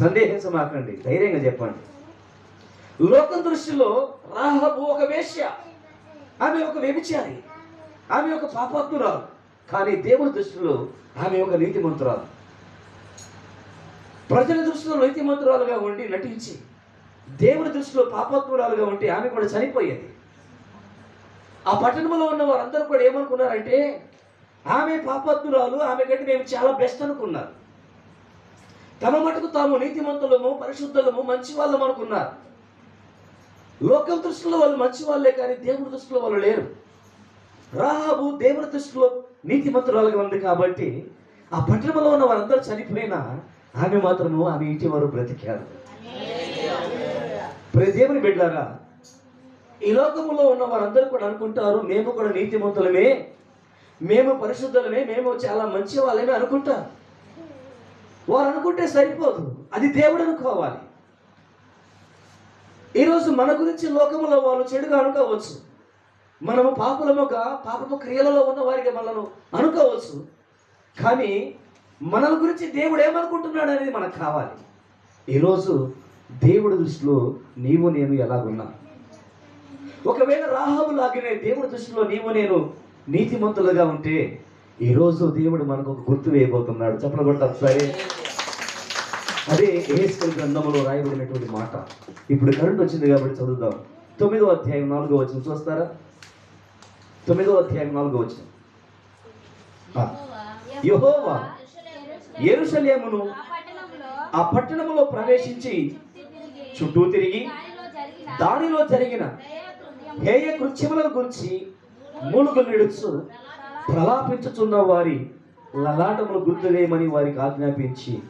సందేహించమాకండి. ధైర్యంగా చెప్పండి. లోకం దృష్టిలో రాహబు ఒక వేశ్య. ఆమె ఒక వ్యభిచారి. ఆమె ఒక పాపాత్మురాలు. కానీ దేవుని దృష్టిలో ఆమె ఒక నీతిమంతురాలు. ప్రజల దృష్టిలో నీతిమంతురాలుగా ఉండి నటించి దేవుని దృష్టిలో పాపాత్మురాలుగా ఉంటే ఆమె కూడా చనిపోయేది. ఆ పట్టణంలో ఉన్న వారందరూ కూడా ఏమనుకున్నారంటే ఆమె పాపాత్మురాలు ఆమె కంటే మేము చాలా బెస్ట్ అనుకున్నారు. తమ మటుకు తాము నీతిమంతులము పరిశుద్ధులము మంచి వాళ్ళం అనుకున్నారు. లోకం దృష్టిలో వాళ్ళు మంచి వాళ్ళే కానీ దేవుడి దృష్టిలో వాళ్ళు లేరు. రాహాబు దేవుడి దృష్టిలో నీతిమంతురాలుగా ఉంది కాబట్టి ఆ పట్టణంలో ఉన్న వారందరూ చనిపోయినా ఆమె మాత్రము ఆమె ఇంటి వారు బ్రతికారు. దేవుని బిడ్డారా ఈ లోకములో ఉన్న వారందరూ కూడా అనుకుంటారు మేము కూడా నీతిమంతులమే మేము పరిశుద్ధులమే మేము చాలా మంచి వాళ్ళమే అనుకుంటారు. వారు అనుకుంటే సరిపోదు. అది దేవుడు అనుకోవాలి. ఈరోజు మన గురించి లోకములో వాళ్ళు చెడుగా అనుకోవచ్చు. మనము పాపులముగా పాపము క్రియలలో ఉన్న వారికి మనను అనుకోవచ్చు. కానీ మన గురించి దేవుడు ఏమనుకుంటున్నాడు అనేది మనకు కావాలి. ఈరోజు దేవుడి దృష్టిలో నీవు నేను ఎలాగున్నా? ఒకవేళ రాహాబు లాగానే దేవుడి దృష్టిలో నీవు నేను నీతిమంతులుగా ఉంటే ఈరోజు దేవుడు మనకు ఒక గుర్తు వేయబోతున్నాడు. చెప్పలు కొట్ట ఒకసారి? అదే ఏస్కల్ గ్రంథంలో రాయబడినటువంటి మాట. ఇప్పుడు కరెంట్ వచ్చింది కాబట్టి చదువుదాం. తొమ్మిదో అధ్యాయం నాలుగో వచ్చిన చూస్తారా? తొమ్మిదో అధ్యాయం నాలుగో వచ్చిన యహోవా ఎరుసలేమును ఆ పట్టణంలో పట్టణములో ప్రవేశించి చుట్టూ తిరిగి దానిలో జరిగిన హేయ కృత్యముల గురించి మూలుగు నిడుచు ప్రలాపించుచున్న వారి లలాటములు గుర్తులేమని వారికి ఆజ్ఞాపించి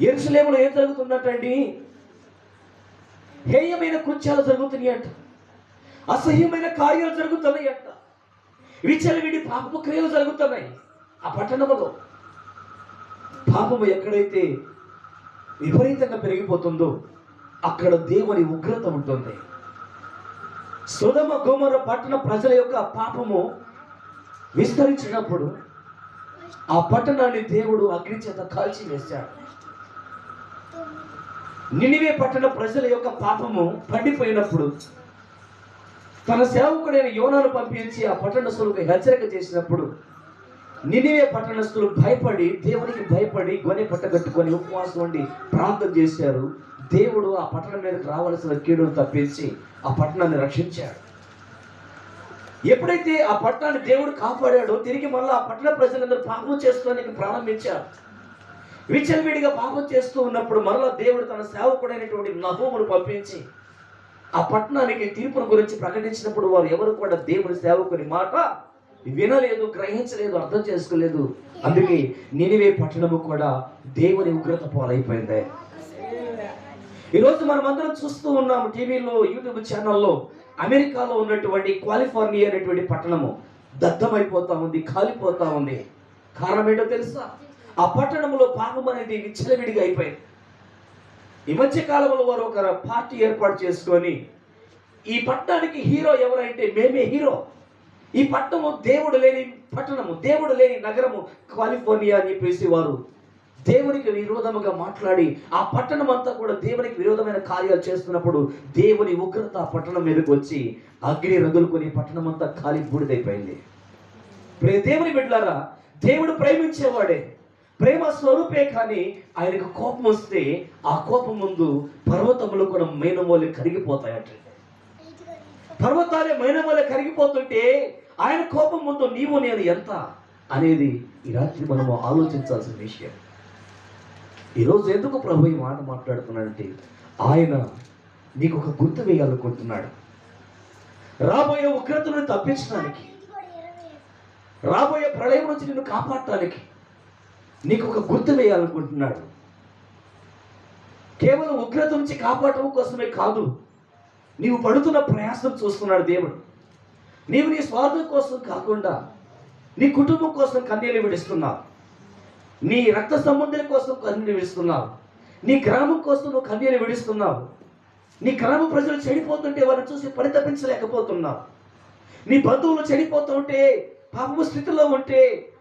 ఎరుసలేములో ఏం జరుగుతున్నట్టండి? హేయమైన కృత్యాలు జరుగుతున్నాయి అంట అసహ్యమైన కార్యాలు జరుగుతున్నాయి అంట విచలవిడి పాపపు క్రియలు జరుగుతున్నాయి ఆ పట్టణములో. పాపము ఎక్కడైతే విపరీతంగా పెరిగిపోతుందో అక్కడ దేవుని ఉగ్రత ఉంటుంది. సుధమ గోమర పట్టణ ప్రజల యొక్క పాపము విస్తరించినప్పుడు ఆ పట్టణాన్ని దేవుడు అగ్ని చేత కాల్చి వేశాడు. నినివే పట్టణ ప్రజల యొక్క పాపము పండిపోయినప్పుడు తన సేవకుడైన యోనాను పంపించి ఆ పట్టణస్తులకు హెచ్చరిక చేసినప్పుడు నినివే పట్టణస్తులు భయపడి దేవునికి భయపడి గొనె పట్టగట్టుకొని ఉపవాసం ఉండి ప్రార్థన చేశారు. దేవుడు ఆ పట్టణం మీదకి రావాల్సిన కీడును తప్పించి ఆ పట్టణాన్ని రక్షించాడు. ఎప్పుడైతే ఆ పట్టణాన్ని దేవుడు కాపాడాడో తిరిగి మళ్ళీ ఆ పట్టణ ప్రజలందరూ పాపం చేసుకోవడానికి ప్రారంభించారు విచ్చలవిడిగా పాపం చేస్తూ ఉన్నప్పుడు మరలా దేవుడు తన సేవకుడైనటువంటి నహోమును పంపించి ఆ పట్టణానికి తీర్పును గురించి ప్రకటించినప్పుడు వారు ఎవరు కూడా దేవుని సేవకుని మాట వినలేదు గ్రహించలేదు అర్థం చేసుకోలేదు. అందుకే నినివే పట్టణము కూడా దేవుని ఉగ్రత పాలైపోయింది. ఈరోజు మనం అందరం చూస్తూ ఉన్నాము టీవీలో యూట్యూబ్ ఛానల్లో అమెరికాలో ఉన్నటువంటి క్వాలిఫోర్నియా అనేటువంటి పట్టణము దద్దమైపోతా ఉంది కాలిపోతా ఉంది. కారణం ఏంటో తెలుసా? ఆ పట్టణంలో పాపం అనేది విచ్చలవిడిగా అయిపోయింది. ఈ మధ్య కాలంలో వారు ఒక పార్టీ ఏర్పాటు చేసుకొని ఈ పట్టణానికి హీరో ఎవరంటే మేమే హీరో. ఈ పట్టణము దేవుడు లేని పట్టణము దేవుడు లేని నగరము కాలిఫోర్నియా అని చెప్పేసి వారు దేవునికి విరోధముగా మాట్లాడి ఆ పట్టణం అంతా కూడా దేవునికి విరోధమైన కార్యాలు చేస్తున్నప్పుడు దేవుని ఉగ్రత ఆ పట్టణం మీదకి వచ్చి అగ్ని రగులుకొని పట్టణం అంతా ఖాళీ బూడిదైపోయింది. దేవుని బిడ్డలారా దేవుడు ప్రేమించేవాడే. ప్రేమ స్వరూపే కానీ ఆయనకు కోపం వస్తే ఆ కోపం ముందు పర్వతములు కూడా మైనమోలి కరిగిపోతాయట. పర్వతాలే మైనమోలే కరిగిపోతుంటే ఆయన కోపం ముందు నీవు నేను ఎంత అనేది ఈ రాత్రి మనము ఆలోచించాల్సిన విషయం. ఈరోజు ఎందుకు ప్రభు ఈ మాట మాట్లాడుతున్నాడంటే ఆయన నీకు ఒక గుర్తు వేయాలనుకుంటున్నాడు. రాబోయే ఉగ్రతను తప్పించడానికి రాబోయే ప్రళయం నుంచి నిన్ను కాపాడటానికి నీకు ఒక గుర్తు వేయాలనుకుంటున్నాడు. కేవలం ఉగ్రత నుంచి కాపాడటం కోసమే కాదు నీవు పడుతున్న ప్రయాసం చూస్తున్నాడు దేవుడు. నీవు నీ స్వార్థం కోసం కాకుండా నీ కుటుంబం కోసం కన్నీళ్ళు విడుస్తున్నావు. నీ రక్త సంబంధుల కోసం కన్నీరు విడుస్తున్నావు. నీ గ్రామం కోసం నువ్వు కన్నీరు విడుస్తున్నావు. నీ గ్రామ ప్రజలు చెడిపోతుంటే వారిని చూసి పరితపించలేకపోతున్నావు. నీ బంధువులు చెడిపోతుంటే పాపము స్థితిలో ఉంటే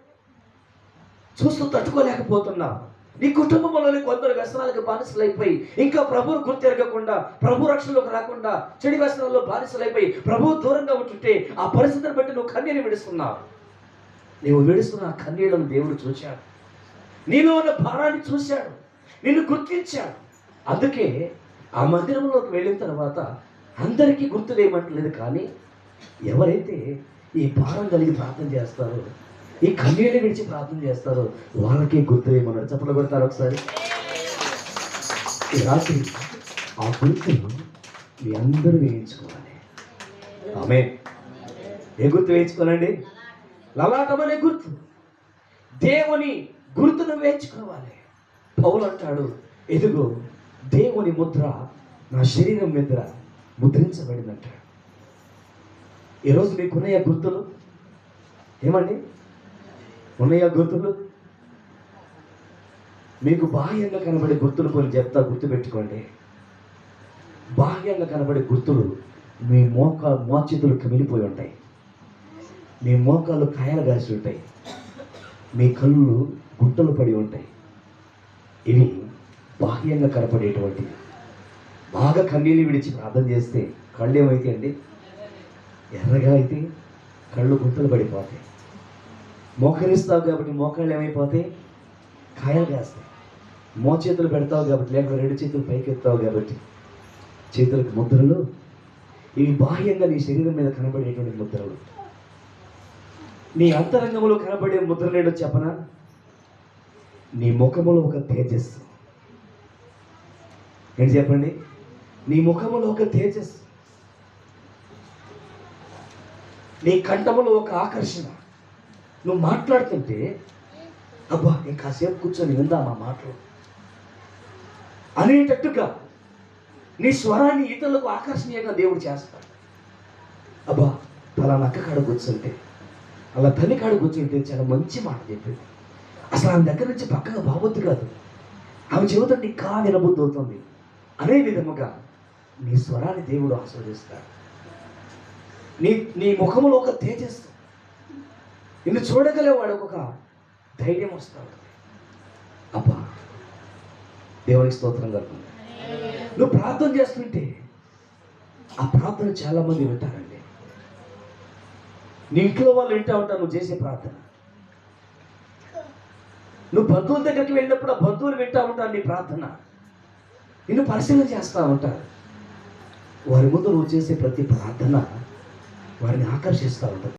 చూస్తూ తట్టుకోలేకపోతున్నావు. నీ కుటుంబంలోని కొందరు వ్యసనాలకు బానిసలైపోయి ఇంకా ప్రభువు గుర్తెరగకుండా ప్రభు రక్షణలోకి రాకుండా చెడు వ్యసనాల్లో బానిసలైపోయి ప్రభు దూరంగా ఉంటుంటే ఆ పరిస్థితిని బట్టి నువ్వు కన్నీరు విడుస్తున్నావు. నువ్వు విడుస్తున్న ఆ కన్నీళ్ళను దేవుడు చూశాడు. నీలో ఉన్న భారాన్ని చూశాడు. నిన్ను గుర్తించాడు. అందుకే ఆ మందిరంలోకి వెళ్ళిన తర్వాత అందరికీ గుర్తులేమంటలేదు కానీ ఎవరైతే ఈ భారం కలిగి ప్రార్థన చేస్తారో ఈ కన్నీళ్ళు విడిచి ప్రార్థన చేస్తారో వాళ్ళకే గుర్తులేయమన్నాడు చెప్పలు కొడతారు ఒకసారి? ఈ రాత్రి ఆ గుర్తును మీ అందరూ వేయించుకోవాలి. ఆమె ఏ గుర్తు వేయించుకోవాలండి? లలాటమనే అనే గుర్తు. దేవుని గుర్తును వేయించుకోవాలి. పౌలు అంటాడు ఎదుగో దేవుని ముద్ర నా శరీరం మీద ముద్రించబడిందంటాడు ఈరోజు మీకు ఉన్నాయా గుర్తులు? ఏమండి? ఉన్నాయా గుర్తులు? మీకు బాహ్యంగా కనబడే గుర్తులు కొన్ని చెప్తా గుర్తుపెట్టుకోండి. బాహ్యంగా కనబడే గుర్తులు మీ మోకా మోచితులు కమిలిపోయి ఉంటాయి. మీ మోకాలు కాయలు కాసి ఉంటాయి. మీ కళ్ళు గుట్టలు పడి ఉంటాయి. ఇవి బాహ్యంగా కనపడేటువంటివి బాగా కన్నీళ్ళు విడిచి ప్రార్థన చేస్తే కళ్ళు ఏమైతే అండి? ఎర్రగా అయితే కళ్ళు గుట్టలు పడిపోతాయి. మోకరిస్తావు కాబట్టి మోకాళ్ళు ఏమైపోతాయి? కాయలు కాస్తాయి. మో చేతులు పెడతావు కాబట్టి లేకపోతే రెండు చేతులు పైకి ఎత్తావు కాబట్టి చేతులకు ముద్రలు ఇవి బాహ్యంగా నీ శరీరం మీద కనబడేటువంటి ముద్రలు. నీ అంతరంగంలో కనబడే ముద్ర నేను చెప్పనా? నీ ముఖములో ఒక తేజస్సు. ఏంటి చెప్పండి? నీ ముఖములో ఒక తేజస్సు. నీ కంఠములో ఒక ఆకర్షణ. నువ్వు మాట్లాడుతుంటే అబ్బా ఇంకాసేపు కూర్చొని విందా మా మాటలు. అనేటట్టుగా నీ స్వరాన్ని ఇతరులకు ఆకర్షణీయంగా దేవుడు చేస్తాడు. అబ్బా అలా నక్క కాడ కూర్చుంటే అలా తల్లి కాడ కూర్చుంటే చాలా మంచి మాట చెప్పింది. అసలు ఆమె దగ్గర నుంచి పక్కగా బాబొద్దు కాదు. ఆమె చెబుతుంటే ఇంకా వినబుద్ధి అవుతుంది. అదే విధముగా నీ స్వరాన్ని దేవుడు ఆస్వాదిస్తాడు. నీ నీ ముఖంలో ఒక తేజస్సు నిన్ను చూడగలేవాడు ఒక ధైర్యం వస్తాడు. అబ్బా దేవునికి స్తోత్రం కలుగుతుంది. నువ్వు ప్రార్థన చేస్తుంటే ఆ ప్రార్థన చాలా మంది వింటారండి. నీ ఇంట్లో వాళ్ళు వింటా ఉంటారు నువ్వు చేసే ప్రార్థన. నువ్వు బంధువుల దగ్గరికి వెళ్ళినప్పుడు ఆ బంధువులు వింటా ఉంటారు నీ ప్రార్థన. నిన్ను పరిశీలన చేస్తూ ఉంటారు. వారి ముందు నువ్వు చేసే ప్రతి ప్రార్థన వారిని ఆకర్షిస్తూ ఉంటుంది